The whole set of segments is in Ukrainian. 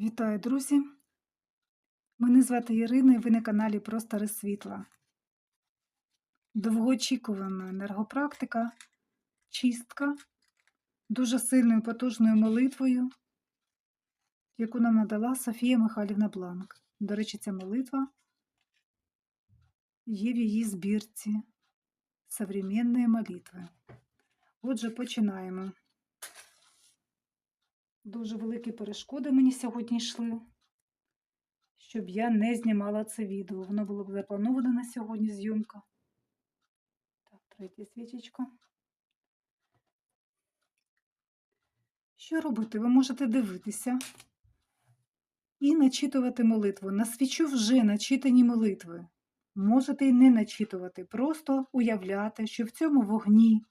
Вітаю, друзі! Мене звати Ірина і ви на каналі Простори Світла. Довгоочікувана енергопрактика, чистка дуже сильною потужною молитвою, яку нам надала Софія Михайлівна Бланк. До речі, ця молитва є в її збірці Современної молитви. Отже, починаємо. Дуже великі перешкоди мені сьогодні йшли, щоб я не знімала це відео. Воно було б заплановано на сьогодні зйомка. Так, третя свічечка. Що робити? Ви можете дивитися і начитувати молитву. На свічу вже начитані молитви. Можете і не начитувати, просто уявляти, що в цьому вогні,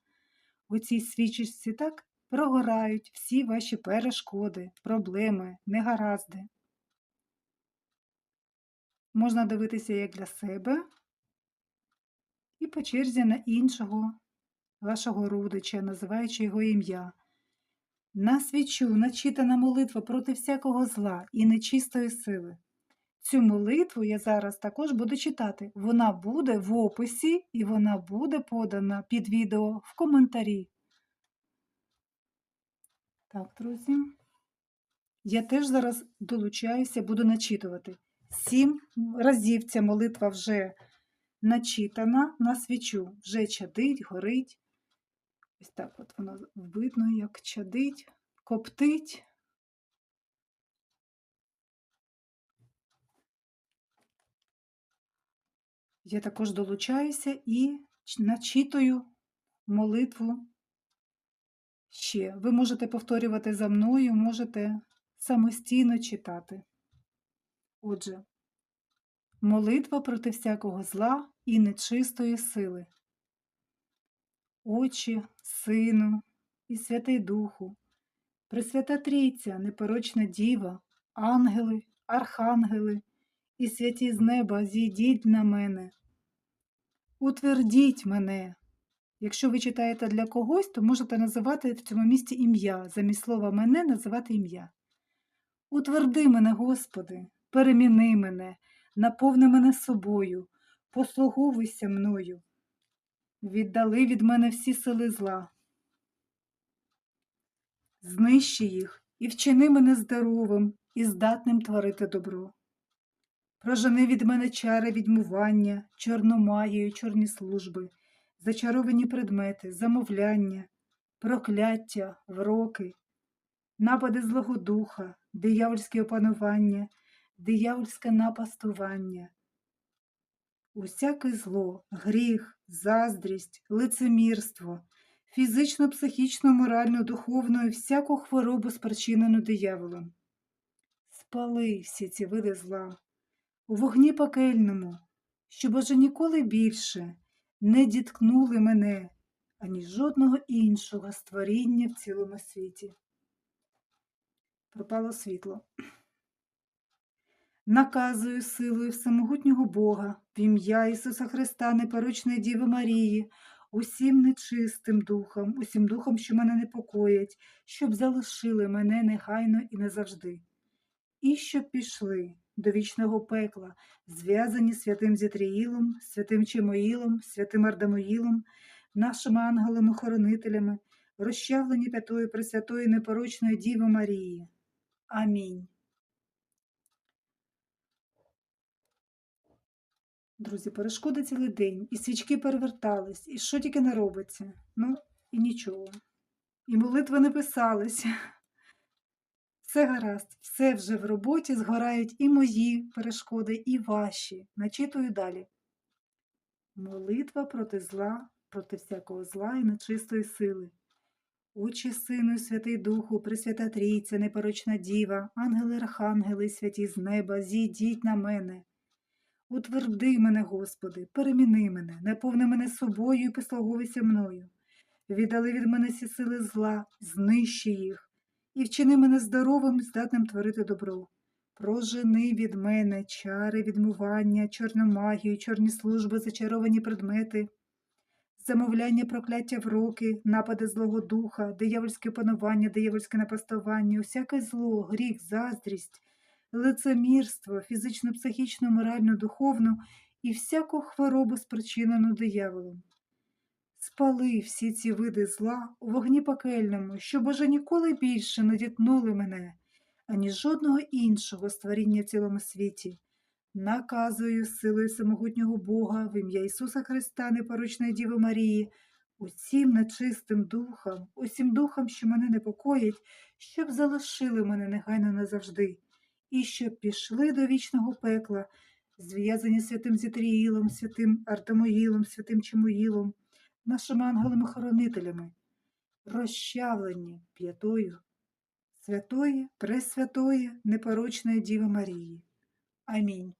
у цій свічечці, так, прогорають всі ваші перешкоди, проблеми, негаразди. Можна дивитися як для себе і по черзі на іншого вашого родича, називаючи його ім'я. На свічу начитана молитва проти всякого зла і нечистої сили. Цю молитву я зараз також буду читати. Вона буде в описі і вона буде подана під відео в коментарі. Так, друзі. Я теж зараз долучаюся, буду начитувати. Сім разів ця молитва вже начитана на свічу, вже чадить, горить. Ось так от воно видно, як чадить, коптить. Я також долучаюся і начитую молитву ще. Ви можете повторювати за мною, можете самостійно читати. Отже, молитва проти всякого зла і нечистої сили. Очі, Сину і Святий Духу, Пресвята Трійця, непорочна Діва, ангели, архангели і святі з неба зійдіть на мене. Утвердіть мене. Якщо ви читаєте для когось, то можете називати в цьому місці ім'я. Замість слова мене називати ім'я. Утверди мене, Господи, переміни мене, наповни мене собою, послуговуйся мною. Віддали від мене всі сили зла. Знищи їх і вчини мене здоровим і здатним творити добро. Прожени від мене чари відмування, чорну магію, чорні служби, зачаровані предмети, замовляння, прокляття, вроки, напади Злого Духа, диявольське опанування, диявольське напастування. Усяке зло, гріх, заздрість, лицемірство, фізично, психічно, морально, духовно і всяку хворобу спричинену дияволом. Спали всі ці види зла у вогні пекельному, щоб уже ніколи більше не діткнули мене, ані жодного іншого створіння в цілому світі. Пропало світло. Наказую силою всемогутнього Бога, в ім'я Ісуса Христа, непорочної Діви Марії, усім нечистим духом, усім духом, що мене непокоять, щоб залишили мене нехайно і назавжди, і щоб пішли до вічного пекла, зв'язані святим Зітріїлом, святим Чимоїлом, святим Ардамоїлом, нашими ангелами-хоронителями, розчавлені п'ятою Пресвятої непорочної Діви Марії. Амінь. Друзі, перешкоди цілий день, і свічки перевертались, і що тільки не робиться. Ну, і нічого. І молитви не писались. Все гаразд, все вже в роботі, згорають і мої перешкоди, і ваші. Начитую далі. Молитва проти зла, проти всякого зла і нечистої сили. Очі Сину, і Святий Духу, Пресвята Трійця, непорочна Діва, ангели архангели, святі з неба, зійдіть на мене. Утверди мене, Господи, переміни мене, наповни мене собою і послуговуйся мною. Віддали від мене всі сили зла, знищи їх, і вчини мене здоровим, здатним творити добро. Прожени від мене чари, відмивання, чорну магію, чорні служби, зачаровані предмети, замовляння прокляття в руки, напади Злого Духа, диявольське панування, диявольське напастування, усяке зло, гріх, заздрість, лицемірство, фізично, психічну, моральну, духовну і всяку хворобу, спричинену дияволом. Спали всі ці види зла у вогні пекельному, щоб уже ніколи більше не дітнули мене, ані жодного іншого створіння в цілому світі. Наказую силою самогутнього Бога в ім'я Ісуса Христа, непорочної Діви Марії, усім нечистим духам, усім духам, що мене непокоять, щоб залишили мене негайно назавжди, і щоб пішли до вічного пекла, зв'язані святим Зітріїлом, святим Артемоїлом, святим Чимоїлом, нашими ангелами-хоронителями, розчавлені п'ятою, святої, пресвятої, непорочної Діви Марії. Амінь.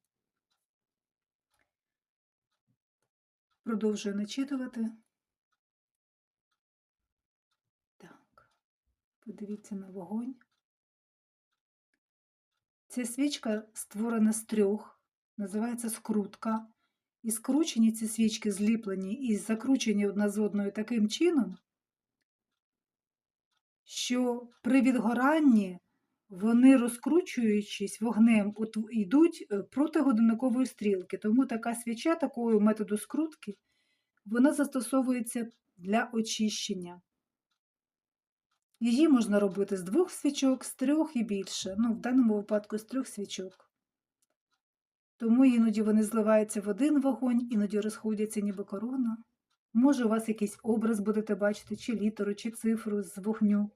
Продовжую начитувати. Так, подивіться на вогонь. Ця свічка створена з трьох, називається скрутка. І скручені ці свічки зліплені і закручені одна з одною таким чином, що при відгоранні вони, розкручуючись вогнем, йдуть е, проти годинникової стрілки. Тому така свіча такого методу скрутки вона застосовується для очищення. Її можна робити з двох свічок, з трьох і більше. Ну, в даному випадку з трьох свічок. Тому іноді вони зливаються в один вогонь, іноді розходяться ніби корона. Може, у вас якийсь образ будете бачити, чи літеру, чи цифру з вогню.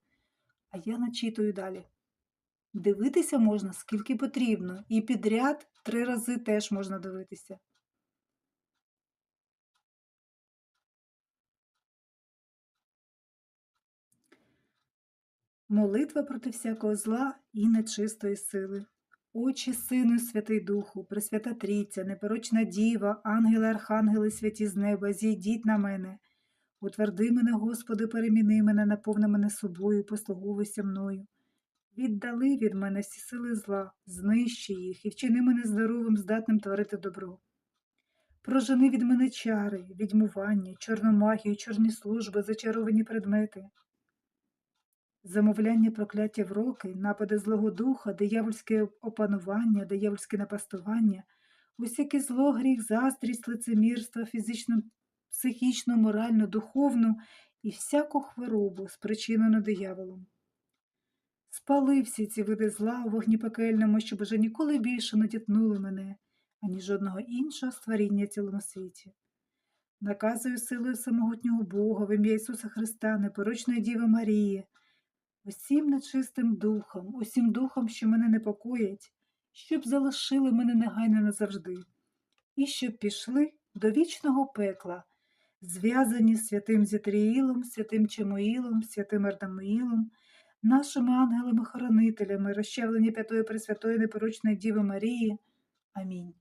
А я начитую далі. Дивитися можна скільки потрібно, і підряд три рази теж можна дивитися. Молитва проти всякого зла і нечистої сили. Очі, Сину, Святий Духу, Пресвята Трійця, непорочна Діва, ангели, архангели, святі з неба, зійдіть на мене. Утверди мене, Господи, переміни мене, наповни мене собою, послуговуйся мною. Віддали від мене всі сили зла, знищи їх і вчини мене здоровим, здатним творити добро. Прожени від мене чари, відьмування, чорну магію, чорні служби, зачаровані предмети, замовляння прокляття в роки, напади злого духа, диявольське опанування, диявольське напастування, усяке зло, гріх, заздрість, лицемірство, фізичну, психічну, моральну, духовну і всяку хворобу, спричинену дияволом. Спали всі ці види зла у вогні пекельному, щоб уже ніколи більше не дітнули мене, ані жодного іншого створіння цілому світі. Наказую силою самогутнього Бога, в ім'я Ісуса Христа, непорочної Діви Марії, усім нечистим духом, усім духом, що мене непокоять, щоб залишили мене негайно назавжди, і щоб пішли до вічного пекла, зв'язані з святим Зітріїлом, святим Чемоїлом, святим Ардамоїлом, нашими ангелами-хоронителями, розчавлені П'ятої Пресвятої Непорочної Діви Марії. Амінь.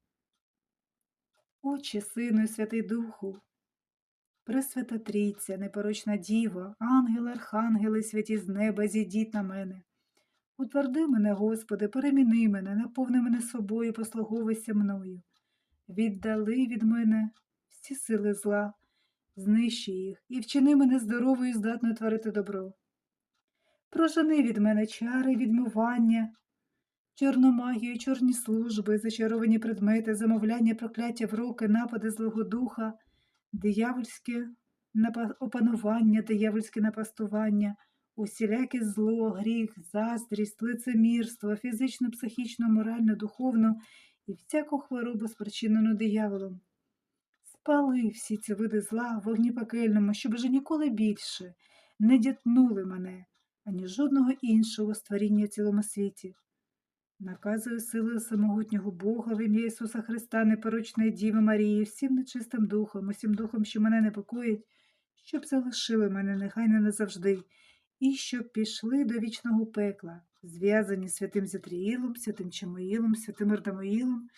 Отче, Сину і Святий Духу, Пресвята Трійця, непорочна Діва, ангели, архангели, святі з неба, зійдіть на мене. Утверди мене, Господи, переміни мене, наповни мене собою, послуговуйся мною. Віддали від мене всі сили зла, знищи їх і вчини мене здоровою здатною творити добро. Прожени від мене чари, відмивання, чорну магію, чорні служби, зачаровані предмети, замовляння, прокляття в руки, напади злого духа, диявольське опанування, диявольське напастування, усіляке зло, гріх, заздрість, лицемірство, фізично, психічно, морально, духовну і всяку хворобу, спричинену дияволом. Спали всі ці види зла в вогні пекельному, щоб вже ніколи більше не дітнули мене ані жодного іншого створіння в цілому світі. Наказую силою самогутнього Бога в ім'я Ісуса Христа, непорочної Діви Марії, всім нечистим духом, усім духом, що мене непокоїть, щоб залишили мене негайно назавжди, і щоб пішли до вічного пекла, зв'язані святим Зітріїлом, святим Чемоїлом, святим Ардамоїлом,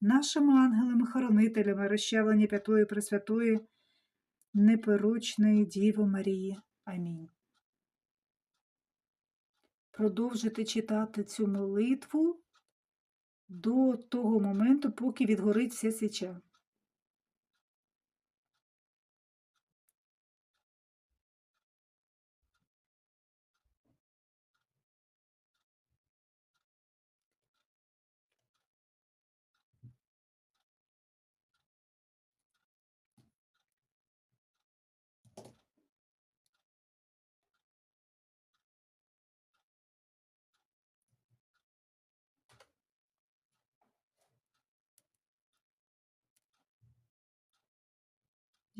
нашими ангелами-хоронителями, розчавлені П'ятої Пресвятої, непорочної Діви Марії. Амінь продовжити читати цю молитву до того моменту, поки відгорить вся свіча.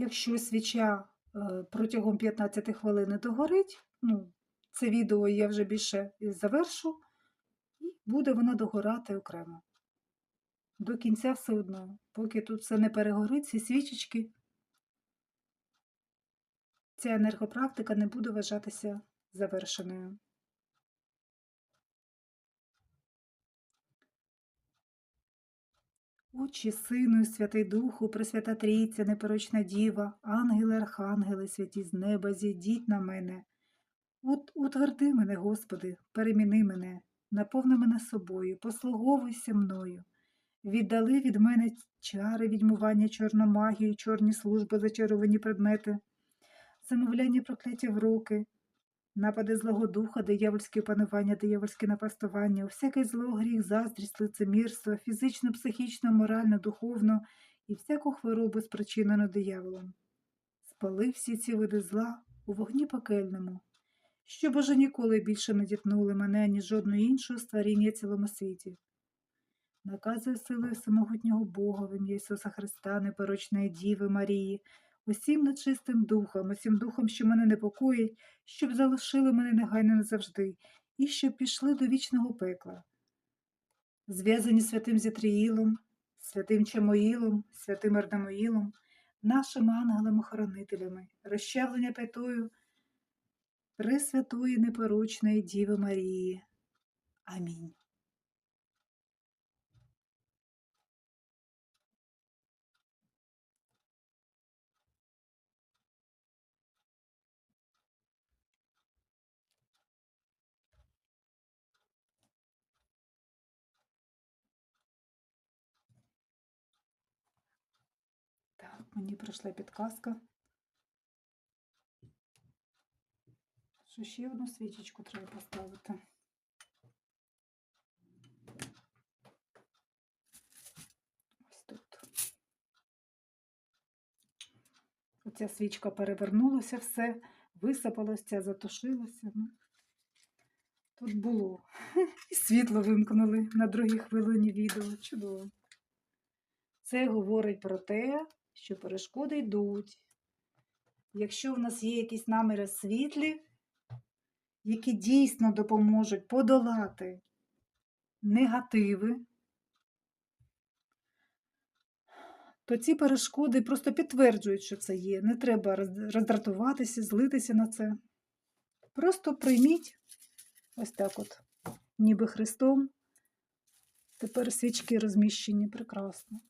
Якщо свіча е, протягом 15 хвилин догорить, ну, це відео я вже більше завершу, і буде воно догорати окремо. До кінця все одно, поки тут все не перегорить, ці свічечки, ця енергопрактика не буде вважатися завершеною. Отче, Сину, і Святий Духу, Пресвята Трійця, непорочна Діва, ангели, архангели, святі з неба, зійдіть на мене. От утверди мене, Господи, переміни мене, наповни мене собою, послуговуйся мною. Віддали від мене чари, відьмування, чорну магію, чорні служби, зачаровані предмети, замовляння прокляття в руки, напади злого духа, диявольське опанування, диявольське напастування, всякий зло, гріх, заздрість, лицемірство, фізично, психічно, морально, духовно і всяку хворобу, спричинену дияволом. Спали всі ці види зла у вогні пекельному, щоб уже ніколи більше не дітнули мене, ні жодного іншого створіння цілому світі. Наказує силою самогутнього Бога в ім'я Ісуса Христа, непорочної Діви Марії, усім нечистим духом, усім духом, що мене непокоїть, щоб залишили мене негайно назавжди, і щоб пішли до вічного пекла. Зв'язані святим Зітріїлом, святим Чамоїлом, святим Ардамоїлом, нашими ангелами-хоронителями, розчавлення п'ятою Пресвятої непорочної Діви Марії. Амінь. Мені прийшла підказка. Що ще одну свічечку треба поставити. Ось тут. Оця свічка перевернулася все, висипалося, затушилося. Ну, тут було. І світло вимкнули на другій хвилині відео. Чудово. Це говорить про те, що перешкоди йдуть. Якщо в нас є якісь наміри світлі, які дійсно допоможуть подолати негативи, то ці перешкоди просто підтверджують, що це є. Не треба роздратуватися, злитися на це. Просто прийміть ось так от, ніби Христом. Тепер свічки розміщені прекрасно.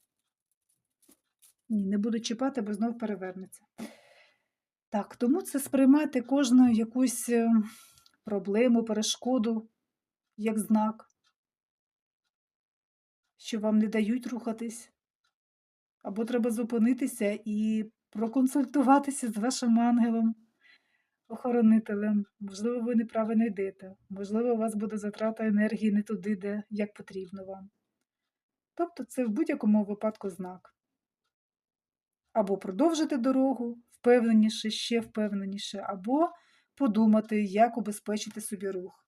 Ні, не буду чіпати, бо знов перевернеться. Так, тому це сприймайте кожну якусь е, проблему, перешкоду як знак, що вам не дають рухатись. Або треба зупинитися і проконсультуватися з вашим ангелом, охоронителем. Можливо, ви неправильно йдете. Можливо, у вас буде затрата енергії не туди, де як потрібно вам. Тобто це в будь-якому випадку знак. Або продовжити дорогу впевненіше, ще впевненіше, або подумати, як убезпечити собі рух.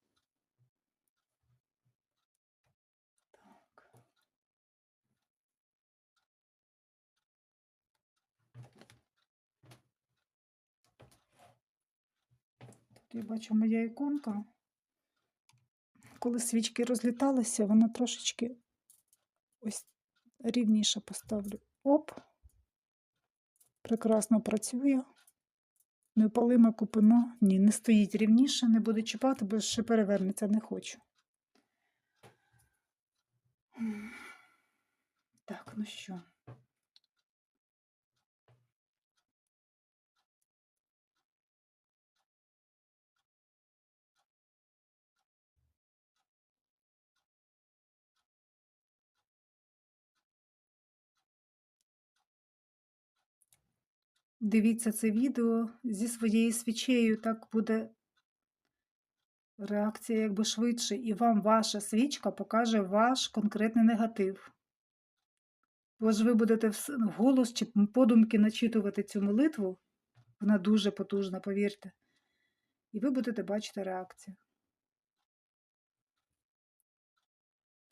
Тут я бачу моя іконка. Коли свічки розліталися, вона трошечки ось рівніше поставлю. Оп. Прекрасно працює. Непалиме купино. Ні, не стоїть рівніше, не буде чіпати, бо ще перевернеться, не хочу. Так, ну що. Дивіться це відео зі своєю свічею, так буде реакція якби швидше, і вам ваша свічка покаже ваш конкретний негатив. Бо ж ви будете вголос чи подумки начитувати цю молитву, вона дуже потужна, повірте, і ви будете бачити реакцію.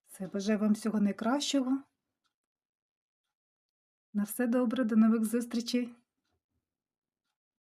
Все, бажаю вам всього найкращого. На все добре, до нових зустрічей!